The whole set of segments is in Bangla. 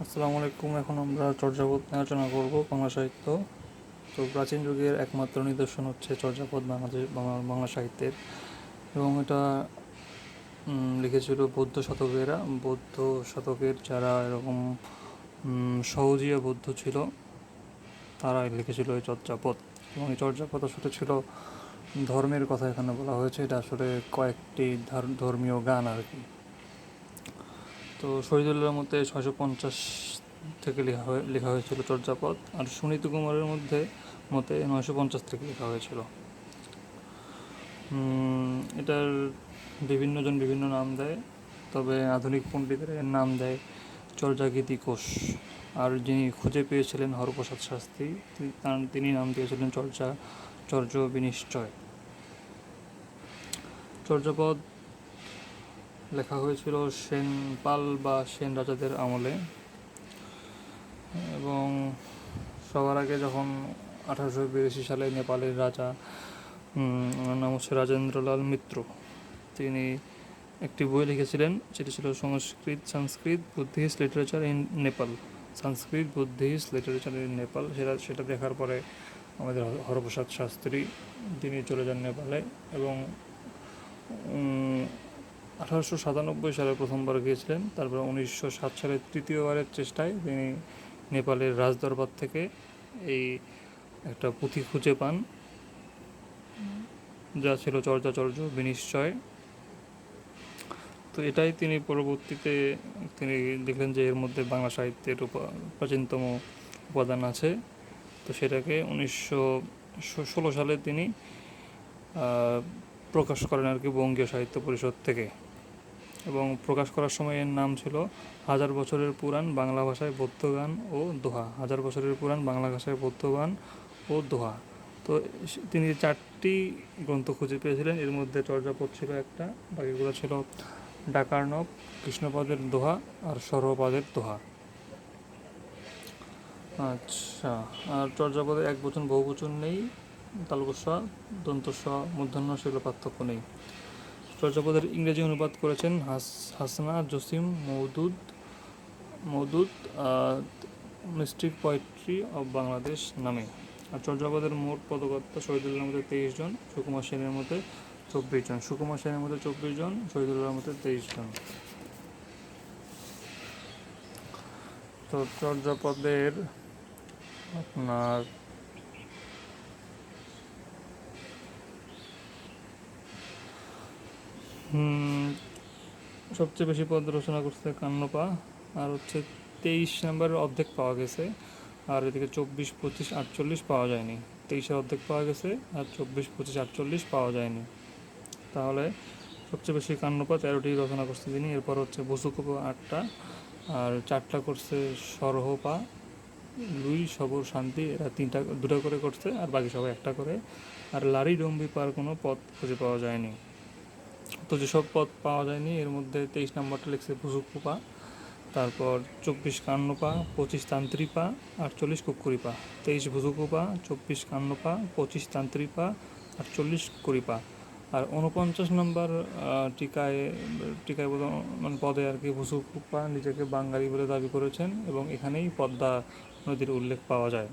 আসসালামু আলাইকুম। এখন আমরা চর্যাপদ নিয়ে আলোচনা করব বাংলা সাহিত্য। তো প্রাচীন যুগের একমাত্র নিদর্শন হচ্ছে চর্যাপদ বাংলাদেশ, বাংলা সাহিত্যের। এবং এটা লিখেছিল বৌদ্ধ শতকেরা। বৌদ্ধ শতকের যারা এরকম সহজীয় বৌদ্ধ ছিল তারা লিখেছিল এই চর্যাপদ। এবং এই চর্যাপদ আসলে ছিল ধর্মের কথা এখানে বলা হয়েছে। এটা আসলে কয়েকটি ধার- ধর্মীয় গান আর কি। তো শহীদুল্লাহর মধ্যে ছয়শো পঞ্চাশ থেকে লেখা হয়ে লেখা হয়েছিল চর্যাপদ, আর সুনীত কুমারের মধ্যে মতে নয়শো পঞ্চাশ থেকে লেখা হয়েছিল। এটার বিভিন্ন জন বিভিন্ন নাম দেয়, তবে আধুনিক পণ্ডিতের এর নাম দেয় চর্যাগীতি কোষ। আর যিনি খুঁজে পেয়েছিলেন হরপ্রসাদ শাস্ত্রী তার- তিনি নাম দিয়েছিলেন চর্যা চর্য বিনিশ্চয়। চর্যাপদ লেখা হয়েছিল সেন পাল বা সেন রাজাদের আমলে। এবং সবার আগে যখন আঠারোশো বিরাশি সালে নেপালের রাজা নাম হচ্ছে রাজেন্দ্রলাল মিত্র, তিনি একটি বই লিখেছিলেন সেটি ছিল Sanskrit Sanskrit Buddhist literature in Nepal. Sanskrit Buddhist literature in Nepal, সেটা সেটা দেখার পরে আমাদের হরপ্রসাদ শাস্ত্রী, তিনি চলে যান নেপালে এবং আঠারোশো সাতানব্বই সালে প্রথমবার গিয়েছিলেন, তারপর উনিশশো সাত সালের তৃতীয়বারের চেষ্টায় তিনি নেপালের রাজদরবার থেকে এই একটা পুঁথি খুঁজে পান, যা ছিল চর্যাচর্য, বিনিশ্চয়। তো এটাই তিনি পরবর্তীতে তিনি দেখলেন যে এর মধ্যে বাংলা সাহিত্যের প্রাচীনতম উপাদান আছে। তো সেটাকে উনিশশো ষোলো সালে তিনি প্রকাশ করেন আর কি বঙ্গীয় সাহিত্য পরিষদ থেকে। এবং প্রকাশ করার সময় এর নাম ছিল হাজার বছরের পুরাণ বাংলা ভাষায় বৌদ্ধ গান ও দোহা। হাজার বছরের পুরাণ বাংলা ভাষায় বৌদ্ধ গান ও দোহা। তো তিনি চারটি গ্রন্থ খুঁজে পেয়েছিলেন। এর মধ্যে চর্যাপদ ছিল একটা, বাকিগুলো ছিল ডাকার্ণব, কৃষ্ণপদের দোহা আর সর্বপদের দোহা। আচ্ছা আর চর্যাপদে এক বচন বহু বচন নেই তালবস্য দন্তস্ব মূর্ধন্য সেগুলো পার্থক্য নেই। চর্যাপদের ইংরেজি অনুবাদ করেছেন হাস, Hasna, Jasim, Maudud Maudud mystic poetry of Bangladesh নামে। আর চর্যাপদের মোট পদকর্তা শহীদুল্লাহর মধ্যে তেইশ জন, সুকুমার সেনের মধ্যে চব্বিশ জন, সুকুমার সেনের মধ্যে চব্বিশ জন, শহীদুল্লাহর মধ্যে তেইশ জন। তো চর্যাপদের আপনার সবচেয়ে বেশি পদ রচনা করছে কান্নপা, আর হচ্ছে তেইশ নাম্বারের অর্ধেক পাওয়া গেছে, আর এদিকে চব্বিশ, পঁচিশ, আটচল্লিশ পাওয়া যায়নি। তেইশের অর্ধেক পাওয়া গেছে, আর চব্বিশ, পঁচিশ, আটচল্লিশ পাওয়া যায়নি। তাহলে সবচেয়ে বেশি কান্নপা তেরোটি রচনা করছে তিনি, এরপর হচ্ছে বসুকোপা আটটা, আর চারটা করছে সরহপা, লুই, সবর, শান্তি, এরা তিনটা, দুটো করে করছে, আর বাকি সবাই একটা করে, আর লারি ডম্বি পার কোনো পথ খুঁজে পাওয়া যায়নি। তো যেসব পদ পাওয়া যায়নি, এর মধ্যে তেইশ নম্বরটা লিখছে ভুসুকুপা তারপর চব্বিশ কান্নপা, পঁচিশ তান্ত্রিপা, আটচল্লিশ কুকুরিপা তেইশ ভুসুকুপা চব্বিশ কান্নপা, পঁচিশ তান্ত্রিপা, আটচল্লিশ কুড়িপা আর উনপঞ্চাশ নম্বর টিকায় টিকায় মানে পদে আর কি ভুসুকুপা নিজেকে বাঙালি বলে দাবি করেছেন এবং এখানেই পদ্মা নদীর উল্লেখ পাওয়া যায়।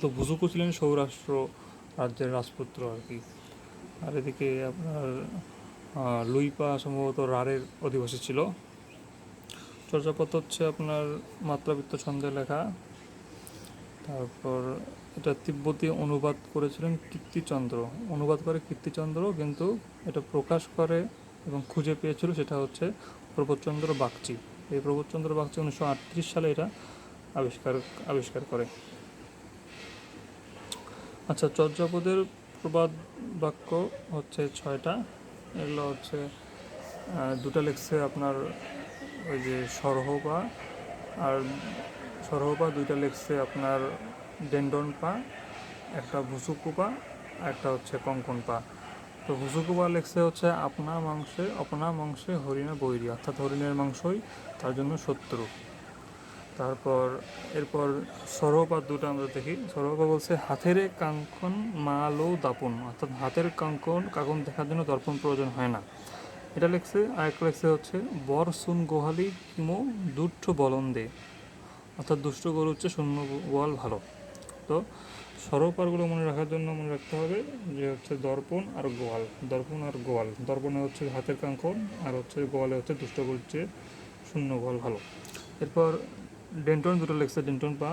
তো ভুসুকু ছিলেন সৌরাষ্ট্র রাজ্যের রাজপুত্র আর কি। আর এদিকে আপনার লুইপা সম্ভবত রাড়ের অধিবাসী ছিল। চর্যাপদ হচ্ছে আপনার মাত্রাবৃত্ত ছন্দে লেখা। তারপর এটা তিব্বতী অনুবাদ করেছিলেন কীর্তিচন্দ্র। অনুবাদ করে কীর্তিচন্দ্র, কিন্তু এটা প্রকাশ করে এবং খুঁজে পেয়েছিল সেটা হচ্ছে প্রবোধচন্দ্র বাগচি। এই প্রবোধচন্দ্র বাগচি উনিশশো আটত্রিশ সালে এটা আবিষ্কার আবিষ্কার করে। আচ্ছা চর্যাপদের প্রবাদ বাক্য হচ্ছে ছয়টা। এগুলো হচ্ছে দুটা লিখছে আপনার ওই যে সরহপা, আর সরহপা দুইটা লিখছে আপনার ডেন্ডন পা একটা ভুসুকুপা, আর একটা হচ্ছে কঙ্কন পা তো ভুসুকুপা লিখছে হচ্ছে আপনা মাংসে আপনা মাংসে হরিণা বৈরী, অর্থাৎ হরিণের মাংসই তার জন্য শত্রু। তারপর এরপর সরোপাত দুটো আমরা দেখি। সরোপা বলছে, হাতেরে কাঙ্কন মালো দাপন। অর্থাৎ হাতের কাঙ্কন কাকন দেখার জন্য দর্পণ প্রয়োজন হয় না। এটা লিখছে, আরেকটা লিখছে হচ্ছে, বর সুন গোহালি কিমো দুষ্ট বলন দে। অর্থাৎ দুষ্ট গরু হচ্ছে শূন্য গোয়াল ভালো। তো সরোপারগুলো মনে রাখার জন্য মনে রাখতে হবে যে হচ্ছে দর্পণ আর গোয়াল দর্পণ আর গোয়াল দর্পণে হচ্ছে হাতের কাঙ্কন আর হচ্ছে গোয়ালে হচ্ছে দুষ্ট গরুর চেয়ে শূন্য গোয়াল ভালো। এরপর ডেন্টন, দুটো লেগছে ডেন্টন পা।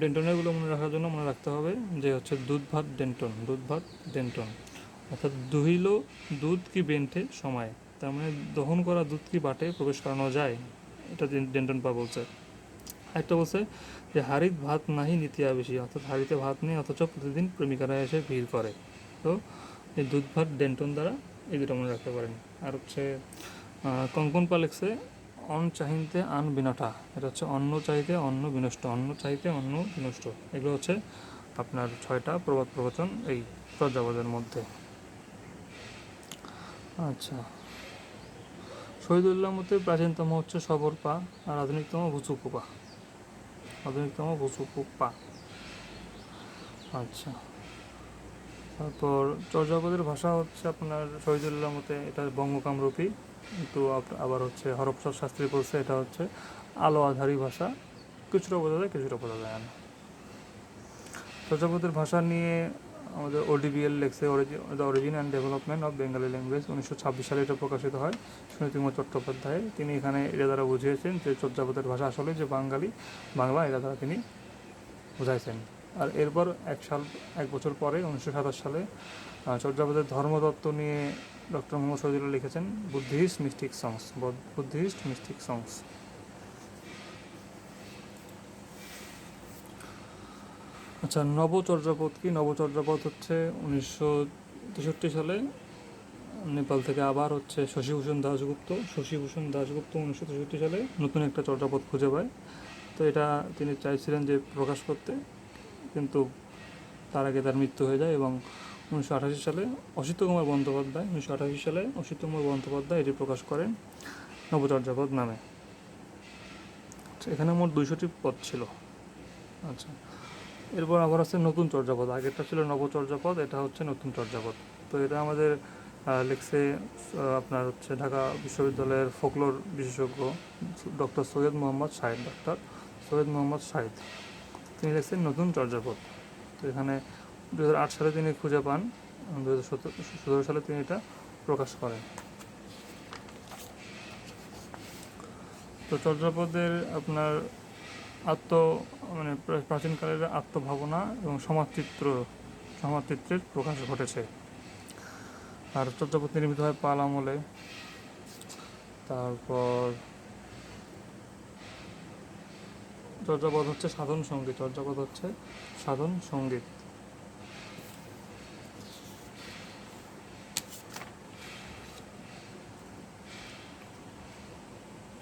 ডেন্টনেরগুলো মনে রাখার জন্য মনে রাখতে হবে যে হচ্ছে দুধ, ভাত, ডেন্টন, দুধ, ভাত, ডেন্টন। অর্থাৎ দুহিল দুধ কি বেন্টে সময়। তার মানে দহন করা দুধ কি বাটে? প্রবেশ করানো যায়? এটা ডেন্টন পা বলছে। একটা বলছে যে হাড়িত ভাত নাহি নীতিয়া বেশি। অর্থাৎ হাড়িতে ভাত নেই, অথচ প্রতিদিন প্রেমিকারা এসে ভিড় করে। তো এই দুধ, ভাত, ডেন্টন দ্বারা এই দুটো মনে রাখতে পারেন। আর হচ্ছে কঙ্কন পা লিখছে অন চাহিতে আন বিনাটা। এটা হচ্ছে অন্য চাইতে অন্য বিনষ্ট, অন্য চাইতে অন্য বিনষ্ট। এগুলো হচ্ছে আপনার ছয়টা প্রবাদ প্রবচন এই চর্যাপদের মধ্যে। আচ্ছা। শহীদুল্লাহ মতে প্রাচীনতম হচ্ছে সবর পা আর আধুনিকতম ভুচুকু পা আধুনিকতম ভুচুকু পা আচ্ছা। তারপর চর্যাপদের ভাষা হচ্ছে আপনার শহীদুল্লাহ মতে এটা বঙ্গকামরূপী, কিন্তু আবার হচ্ছে হরপ্রসাদ শাস্ত্রী বলছে এটা হচ্ছে আলো আধারী ভাষা। কিছুটা বোঝা যায়, কিছুটা বোঝা যায় না। চর্যাপদের ভাষা নিয়ে আমাদের ওডিবিএল লেখছে the origin and development of Bengali language উনিশশো ছাব্বিশ সালে এটা প্রকাশিত হয় সুনীতিকুমার চট্টোপাধ্যায়। তিনি এখানে এটা দ্বারা বুঝিয়েছেন যে চর্যাপদের ভাষা আসলে যে বাঙালি, বাংলা এটা দ্বারা তিনি বুঝাইছেন। আর এরপর এক সাল, এক বছর পরে উনিশশো সাতাশ সালে চর্যাপদের ধর্মতত্ত্ব নিয়ে ডক্টর মোহাম্মদ শহীদুল্লাহ লিখেছেন Buddhist mystic songs Buddhist mystic songs. আচ্ছা নবচর্যাপদ কি? নবচর্যাপদ হচ্ছে উনিশশো তেষট্টি সালে, নেপাল থেকে আবার হচ্ছে শশীভূষণ দাশগুপ্ত। শশীভূষণ দাশগুপ্ত উনিশশো তেষট্টি সালে নতুন একটা চর্যাপদ খুঁজে পায়। তো এটা তিনি চাইছিলেন যে প্রকাশ করতে। কিন্তু তার আগে তার মৃত্যু হয়ে যায় এবং উনিশশো আঠাশি সালে অসিত কুমার বন্দ্যোপাধ্যায় উনিশশো আঠাশি সালে অসিত কুমার বন্দ্যোপাধ্যায় এটি প্রকাশ করেন নবচর্যাপদ নামে। আচ্ছা, এখানে মোট দুইশোটি পদ ছিল। আচ্ছা এরপর আবার আছে নতুন চর্যাপদ আগেরটা ছিল নবচর্যাপদ এটা হচ্ছে নতুন চর্যাপদ তো এটা আমাদের লিখছে আপনার হচ্ছে ঢাকা বিশ্ববিদ্যালয়ের ফোকলোর বিশেষজ্ঞ ডক্টর সৈয়দ মোহাম্মদ শাহিদ ডক্টর সৈয়দ মোহাম্মদ শাহিদ। তিনি লিখছেন নতুন চর্যাপদ। তো এখানে দু সালে তিনি খুঁজে পান দু হাজার সতেরো সালে তিনি এটা প্রকাশ করেন। তো চর্যাপদের আপনার আত্ম মানে প্রা- প্রাচীনকালের আত্মভাবনা এবং সমাজচিত্র সমাজচিত্রের প্রকাশ ঘটেছে। আর চর্যাপদ নির্মিত হয় পাল আমলে। তারপর চর্যাপদ হচ্ছে সাধন সংগীত। চর্যাপদ হচ্ছে সাধন সংগীত।